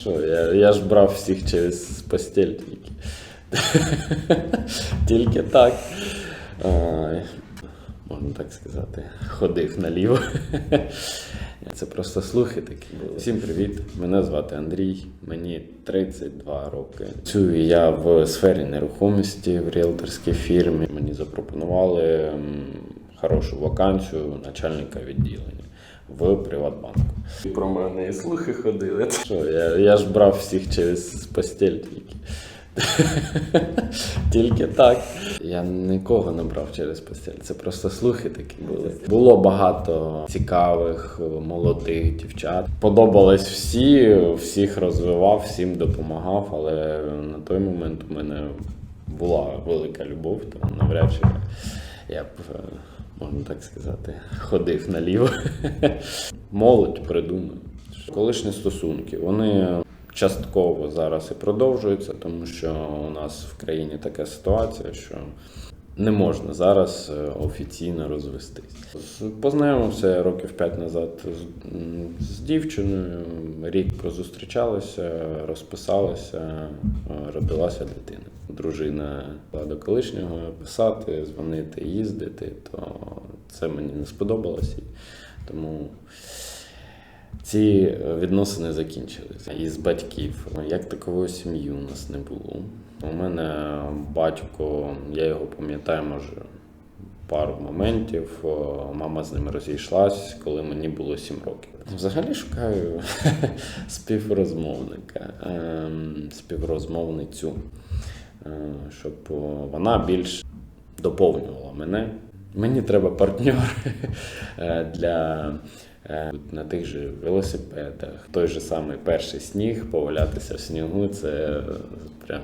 Що, я, я ж брав всіх через постіль тільки. тільки так. Ай, можна так сказати, ходив наліво. Це просто слухи такі були. Всім привіт! Мене звати Андрій, мені 32 роки. Працюю я в сфері нерухомості в ріелторській фірмі. Мені запропонували хорошу вакансію начальника відділення в Приватбанку. Про мене і слухи ходили. Що, я, я ж брав всіх через постіль тільки. Тільки так. Я нікого не брав через постіль. Це просто слухи такі були. Було багато цікавих, молодих дівчат. Подобались всі, всіх розвивав, всім допомагав, але на той момент у мене була велика любов, тому навряд чи я б, е, можна так сказати, ходив наліво. Молодь придумує. Колишні стосунки, вони частково зараз і продовжуються, тому що у нас в країні така ситуація, що не можна зараз е, офіційно розвестись. Познайомився років 5 назад з, з дівчиною, рік прозустрічалися, розписалися, е, родилася дитина. Дружина до колишнього писати, дзвонити, їздити, то це мені не сподобалось. Тому ці відносини закінчилися. Із батьків. Як такової сім'ї у нас не було. У мене батько, я його пам'ятаю, може, пару моментів. Мама з ним розійшлась, коли мені було 7 років. Взагалі шукаю співрозмовника, ем, співрозмовницю, щоб вона більш доповнювала мене. Мені треба партнер е, для е, на тих же велосипедах. Той же самий перший сніг, повалятися в снігу це е, прям